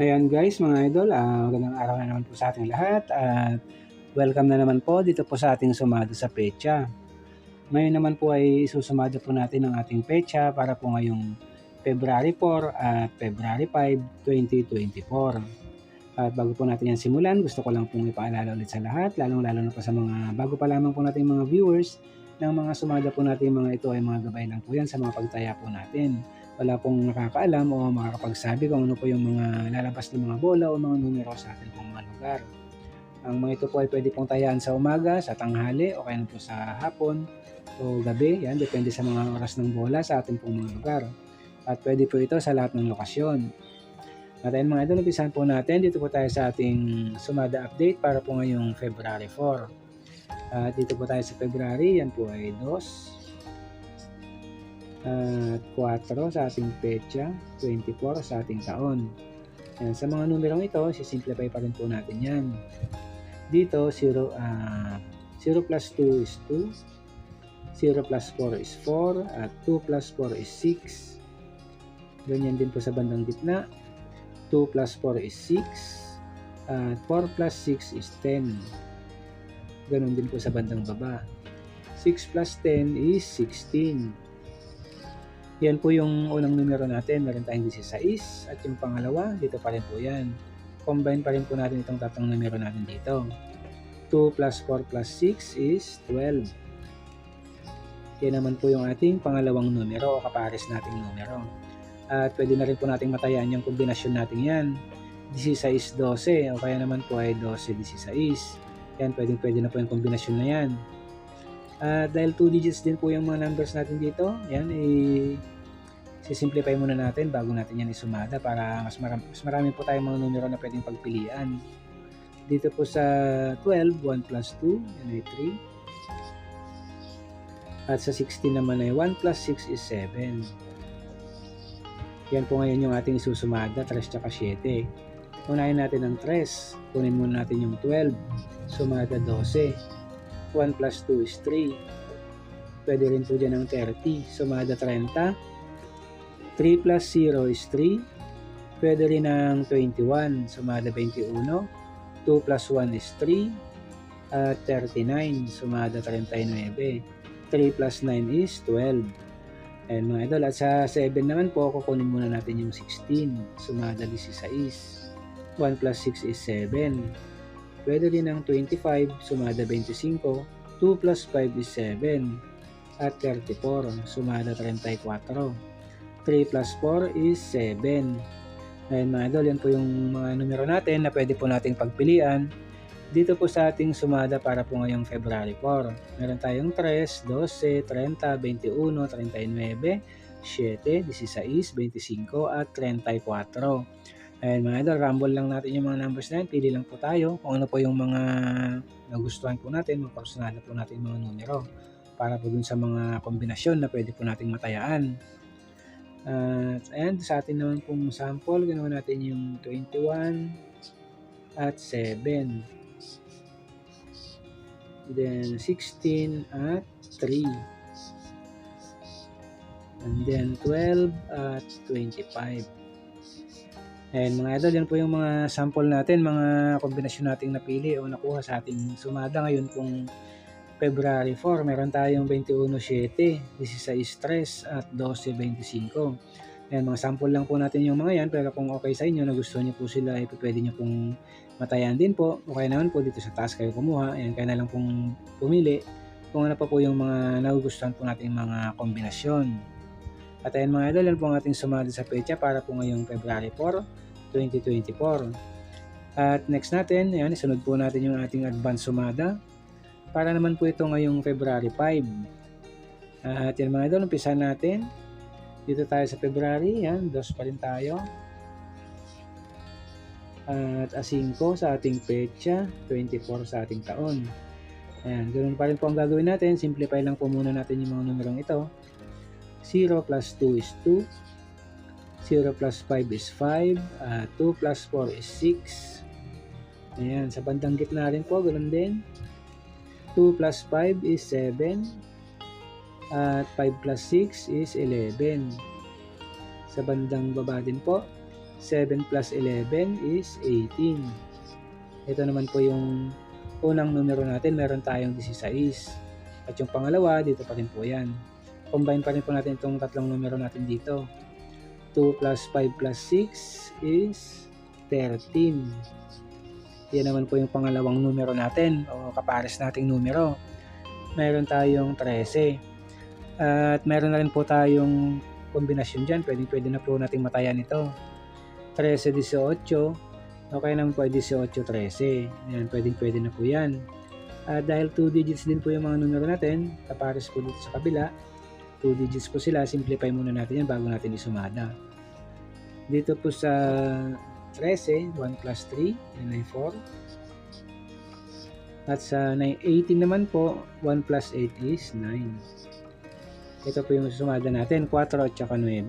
Ayan guys, mga idol, ah, magandang araw na naman po sa ating lahat at welcome na naman po dito po sa ating sumado sa pecha. Ngayon naman po ay isusumado po natin ang ating pecha para po ngayong February 4 at February 5, 2024. At bago po natin yan simulan, gusto ko lang pong ipaalala ulit sa lahat, lalong-lalo na po sa mga bago pa lamang po nating mga viewers, ng mga sumada po natin mga ito ay mga gabay lang po yan sa mga pagtaya po natin wala pong nakakaalam o makakapagsabi kung ano po yung mga lalabas ng mga bola o mga numero sa ating pong mga lugar. Ang mga ito po ay pwede pong tayaan sa umaga, sa tanghali, o kaya po sa hapon o gabi. Yan, depende sa mga oras ng bola sa ating pong mga lugar. At pwede po ito sa lahat ng lokasyon. At ayun mga idol, umpisahan po natin. Dito po tayo sa ating sumada update para po ngayong February 4. At dito po tayo sa February, yan po ay 2, at 4 sa ating petsa, 24 sa ating taon. Yan, sa mga numerong ito, sisimplify pa rin po natin yan. Dito, 0, uh, 0 plus 2 is 2, 0 plus 4 is 4, at 2 plus 4 is 6. Ganyan din po sa bandang gitna. 2 plus 4 is 6, at 4 plus 6 is 10. Ganon din po sa bandang baba. 6 plus 10 is 16. Yan po yung unang numero natin. Meron tayong 16 at yung pangalawa, dito pa rin po yan. Combine pa rin po natin itong tatlong numero natin dito. 2 plus 4 plus 6 is 12. Yan naman po yung ating pangalawang numero o kapares nating numero. At pwede na rin po nating matayan yung kombinasyon natin yan. 16-12 o kaya naman po ay 12-16. Yan, pwede, pwede na po yung kombinasyon na yan. Uh, dahil 2 digits din po yung mga numbers natin dito, yan, eh, sisimplify muna natin bago natin yan isumada para mas marami, mas marami po tayong mga numero na pwedeng pagpilian. Dito po sa 12, 1 plus 2, yan ay 3. At sa 16 naman ay 1 plus 6 is 7. Yan po ngayon yung ating isusumada, 3 tsaka 7. Unahin natin ang 3. Kunin muna natin yung 12. Sumada 12. 1 plus 2 is 3. Pwede rin po dyan ang 30. Sumada 30. 3 plus 0 is 3. Pwede rin ang 21, sumada 21. 2 plus 1 is 3. At 39, sumada 39. 3 plus 9 is 12. Ayan mga idol. At sa 7 naman po, kukunin muna natin yung 16. Sumada 16. 1 plus 6 is 7. Pwede rin ang 25, sumada 25. 2 plus 5 is 7. At 34, sumada 34. 3 plus 4 is 7. Ayan mga idol, yan po yung mga numero natin na pwede po nating pagpilian dito po sa ating sumada para po ngayong February 4. Meron tayong 3, 12, 30, 21, 39, 7, 16, 25 at 34. Ayan mga idol, rumble lang natin yung mga numbers na yan. Pili lang po tayo kung ano po yung mga nagustuhan po natin, mga personal po natin mga numero para po dun sa mga kombinasyon na pwede po nating matayaan. At ayan, sa atin naman pong sample, ginawa natin yung 21 at 7. Then 16 at 3. And then 12 at 25. Ayan mga idol, yan po yung mga sample natin, mga kombinasyon nating napili o nakuha sa ating sumada ngayon kung February 4, meron tayong 21.7, 16.3 at 12.25. Ayan, mga sample lang po natin yung mga yan, pero kung okay sa inyo, na gusto niyo po sila, eh, pwede niyo pong matayan din po. Okay naman po dito sa task kayo kumuha. Ayan, kaya na lang pong pumili kung ano pa po yung mga nagugustuhan po nating mga kombinasyon. At ayan mga idol, yan po ang ating sumali sa pecha para po ngayong February 4, 2024. At next natin, ayan, isunod po natin yung ating advance sumada. Para naman po ito ngayong February 5. At yan mga idol, umpisa natin. Dito tayo sa February, yan, dos pa rin tayo. At A5 sa ating pecha, 24 sa ating taon. Ayan, ganoon pa rin po ang gagawin natin. Simplify lang po muna natin yung mga numerong ito. 0 plus 2 is 2. 0 plus 5 is 5. Uh, 2 plus 4 is 6. Ayan, sa bandang gitna rin po, ganoon din. 2 plus 5 is 7. At 5 plus 6 is 11. Sa bandang baba din po, 7 plus 11 is 18. Ito naman po yung unang numero natin, meron tayong 16. At yung pangalawa, dito pa rin po yan. Combine pa rin po natin itong tatlong numero natin dito. 2 plus 5 plus 6 is 13. Yan naman po yung pangalawang numero natin o kapares nating numero. Meron tayong 13. At meron na rin po tayong kombinasyon dyan. Pwede, pwede na po natin matayan ito. 13-18. Okay naman po ay 18-13. Yan, pwede, pwede na po yan. At dahil 2 digits din po yung mga numero natin, kapares po dito sa kabila, 2 digits po sila, simplify muna natin yan bago natin isumada. Dito po sa 13, 1 plus 3, yan ay 4. At sa 18 naman po, 1 plus 8 is 9. Ito po yung sumada natin, 4 at saka 9.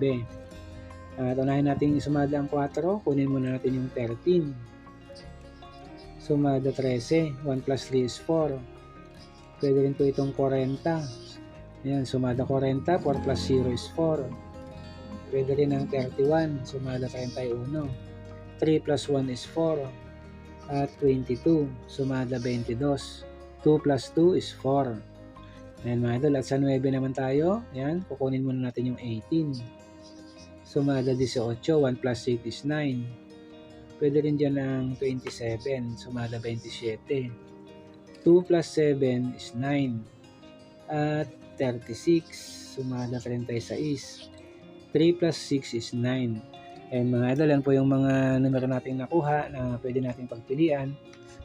At unahin natin isumada ang 4, kunin muna natin yung 13. Sumada 13, 1 plus 3 is 4. Pwede rin po itong 40. Ayan, sumada 40, 4 plus 0 is 4. Pwede rin ang 31, sumada 31. 3 plus 1 is 4. At 22, sumada 22. 2 plus 2 is 4. Ayan mga idol, at sa 9 naman tayo, ayan, kukunin muna natin yung 18. Sumada 18, 1 plus 8 is 9. Pwede rin dyan ang 27, sumada 27. 2 plus 7 is 9. At 36, sumada 36. 3 plus 6 is 9. And mga idol, yan po yung mga numero nating nakuha na pwede nating pagpilian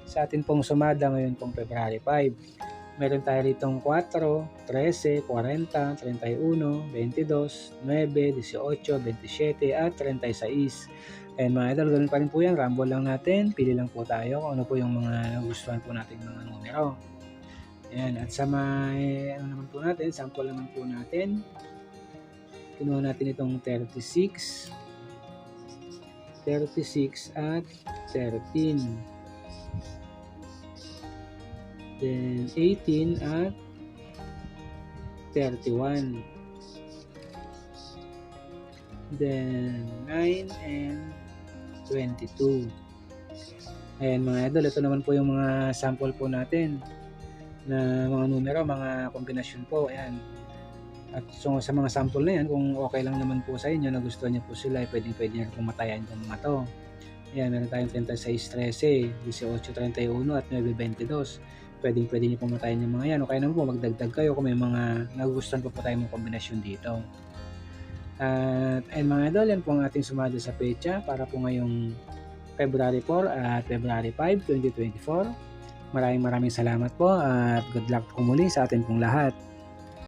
sa atin pong sumada ngayon pong February 5. Meron tayo ditong 4, 13, 40, 31, 22, 9, 18, 27 at 36. And mga idol, ganun pa rin po yan. Rumble lang natin. Pili lang po tayo kung ano po yung mga nagustuhan po natin mga numero. Ayan. At sa may, ano naman po natin, sample naman po natin. Kinuha natin itong 36. 36 at 13. Then 18 at 31. Then 9 and 22. Ayan mga idol, ito naman po yung mga sample po natin na mga numero, mga kombinasyon po. Ayan. At so, sa mga sample na yan, kung okay lang naman po sa inyo, nagustuhan niyo po sila, pwede pwede nyo pong matayan yung mga to. Ayan, meron tayong 36, 13, 18, 31 at 9, 22. Pwede pwede nyo pong matayan yung mga yan. Okay naman po, magdagdag kayo kung may mga nagugustuhan po po tayo mga kombinasyon dito. At and mga idol, yan po ang ating sumada sa pecha para po ngayong February 4 at February 5, 2024. Maraming maraming salamat po at good luck po muli sa atin pong lahat.